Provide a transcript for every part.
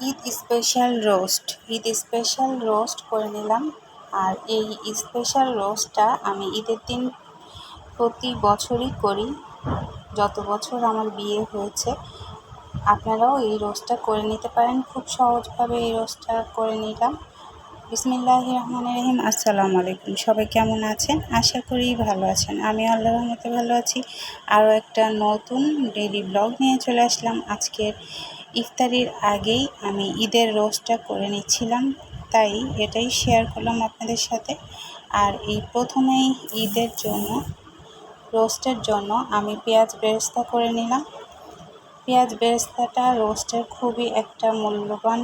Eid special roast. Eid special roast করে নিলাম। আর এই স্পেশাল রোস্টটা আমি ঈদের দিন প্রতি বছরই করি। যত বছর আমার বিয়ে হয়েছে, আপনারাও এই রোস্টটা করে নিতে পারেন। খুব সহজভাবে এই রোস্টটা করে নিলাম। বিসমিল্লাহ রহমান রহিম। আসসালামু আলাইকুম। সবাই কেমন আছেন? আশা করি ভালো আছেন। আমি আল্লাহ রহমতে ভালো আছি। আরও একটা নতুন ডেলি ব্লগ নিয়ে চলে আসলাম। আজকের ইফতারির আগেই আমি ঈদের রোস্টটা করে নিচ্ছিলাম, তাই এটাই শেয়ার করলাম আপনাদের সাথে। আর এই প্রথমেই ঈদের জন্য, রোস্টের জন্য আমি পেঁয়াজ বেরেস্তা করে নিলাম। পেঁয়াজ বেরেস্তাটা রোস্টের খুবই একটা মূল্যবান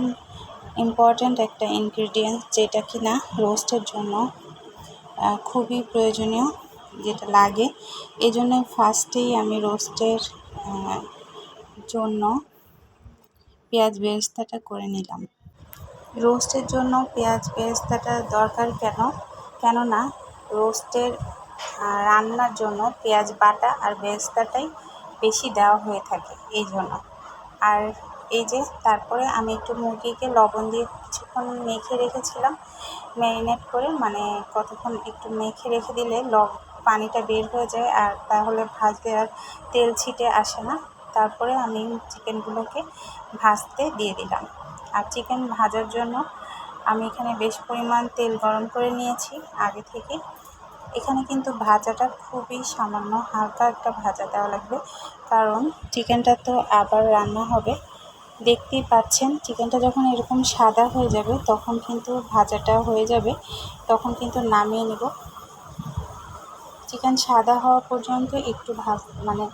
ইম্পর্ট্যান্ট একটা ইনগ্রিডিয়েন্টস যেটা কি না রোস্টের জন্য খুবই প্রয়োজনীয়, যেটা লাগে। এই জন্য ফার্স্টেই আমি রোস্টের জন্য পেঁয়াজ বেরেস্তাটা করে নিলাম। রোস্টের জন্য পেঁয়াজ বেরেস্তাটা দরকার কেন? কেননা রোস্টের রান্নার জন্য পেঁয়াজ বাটা আর বেরেস্তাটাই বেশি দেওয়া হয়ে থাকে এই জন্য। আর এই যে তারপরে আমি একটু মুরগিকে লবণ দিয়ে কিছুক্ষণ মেখে রেখেছিলাম। ম্যারিনেট করে মানে কতক্ষণ একটু মেখে রেখে দিলে লব, পানিটা বের হয়ে যায় আর তাহলে ভাজতে আর তেল ছিটে আসে না। তারপরে আমি চিকেনগুলোকে ভাজতে দিয়ে দিলাম। আর চিকেন ভাজার জন্য আমি এখানে বেশ পরিমাণ তেল গরম করে নিয়েছি আগে থেকে। এখানে কিন্তু ভাজাটা খুবই সামান্য, হালকা একটা ভাজা দেওয়া লাগবে। কারণ চিকেনটা তো আবার রান্না হবে। দেখতেই পাচ্ছেন, চিকেনটা যখন এরকম সাদা হয়ে যাবে, তখন কিন্তু ভাজাটা হয়ে যাবে। তখন কিন্তু নামিয়ে নেব। চিকেন সাদা হওয়া পর্যন্ত একটু ভাজ মানে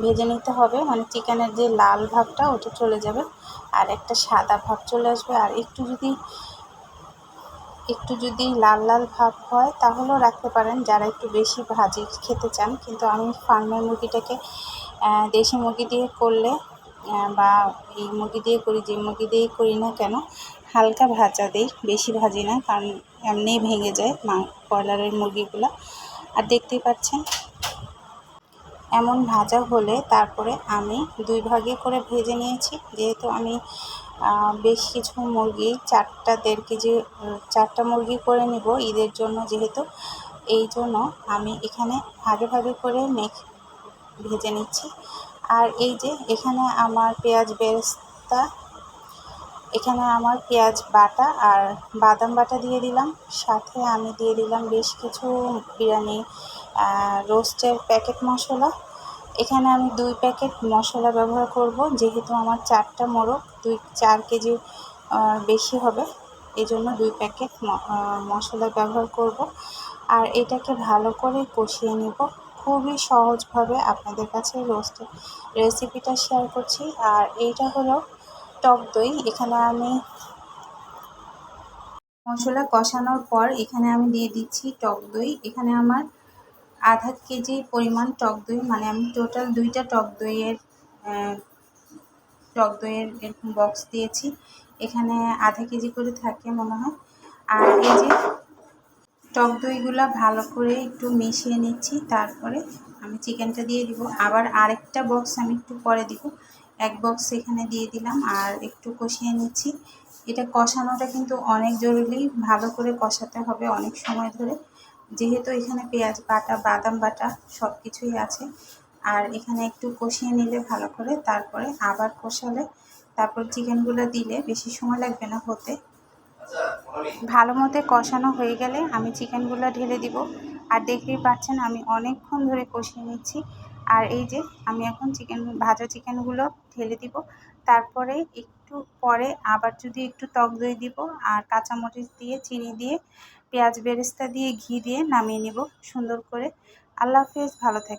ভেজে নিতে হবে। মানে চিকেনের যে লাল ভাবটা, ওটা চলে যাবে। আর একটা সাদা ভাব চলে আসবে। আর একটু যদি একটু যদি লাল লাল ভাব হয়, তাহলেও রাখতে পারেন। যারা একটু বেশি ভাজি খেতে চান, কিন্তু আমি ফার্মের মুরগিটাকে দেশি মুরগি দিয়ে করলে বা এই মুরগি দিয়ে করি, যে মুরগি দিয়ে করি না কেন, হালকা ভাজা দিই। বেশি ভাজি না, কারণ এমনিই ভেঙে যায় মা, ব্রয়লারের মুরগিগুলো। আর দেখতেই পাচ্ছেন? এমন ভাজা হলে তারপরে আমি দুই ভাগে করে ভেজে নিয়েছি। যেহেতু আমি বেশ কিছু মুরগি, চারটা, দেড় কেজি চারটা মুরগি করে নিব ঈদের জন্য যেহেতু। এই জন্য আমি এখানে ভাগে ভাগে করে মেখ, ভেজে নিচ্ছি। আর এই যে এখানে আমার পেঁয়াজ বেরেস্তা এখানে আমার পেঁয়াজ বাটা আর বাদাম বাটা দিয়ে দিলাম। সাথে আমি দিয়ে দিলাম বেশ কিছু বিরিয়ানি রোস্টের প্যাকেট মশলা। এখানে আমি দুই প্যাকেট মশলা ব্যবহার করব, যেহেতু আমার চারটা মোরগ, দুই, চার কেজি বেশি হবে। এই জন্য দুই প্যাকেট মশলা ব্যবহার করব। আর এটাকে ভালো করে কষিয়ে নিব। খুবই সহজভাবে আপনাদের কাছে রোস্টের রেসিপিটা শেয়ার করছি। আর এইটা হলো টক দই। এখানে আমি মশলা কষানোর পর এখানে আমি দিয়ে দিচ্ছি টক দই। এখানে আমার আধা কেজি পরিমাণ টক দই মানে আমি টোটাল দুইটা টক দইয়ের টক দইয়ের এরকম বক্স দিয়েছি। এখানে আধা কেজি করে থাকে মনে হয়। আর এই যে টক দইগুলো ভালো করে একটু মিশিয়ে নিচ্ছি, তারপরে আমি চিকেনটা দিয়ে দিব। আবার আরেকটা বক্স আমি একটু পরে দিব। এক বক্স এখানে দিয়ে দিলাম আর একটু কষিয়ে নিচ্ছি। এটা কষানোটা কিন্তু অনেক জরুরি, ভালো করে কষাতে হবে অনেক সময় ধরে। যেহেতু এখানে পেঁয়াজ বাটা, বাদাম বাটা সব কিছুই আছে, আর এখানে একটু কষিয়ে নিলে ভালো করে, তারপরে আবার কষালে তারপর চিকেনগুলো দিলে বেশি সময় লাগবে না হতে। ভালো মতো কষানো হয়ে গেলে আমি চিকেনগুলো ঢেলে দিব। আর দেখতেই পাচ্ছেন আমি অনেকক্ষণ ধরে কষিয়ে নিচ্ছি। আর এই যে আমি এখন চিকেন ভাজা চিকেনগুলো ঢেলে দিব। তারপরে একটু পরে আবার যদি একটু টক দই দিব আর কাঁচামরিচ দিয়ে, চিনি দিয়ে, পেঁয়াজ বেরেস্তা দিয়ে, ঘি দিয়ে নামিয়ে নেব সুন্দর করে। আল্লাহ হাফেজ, ভালো থাকে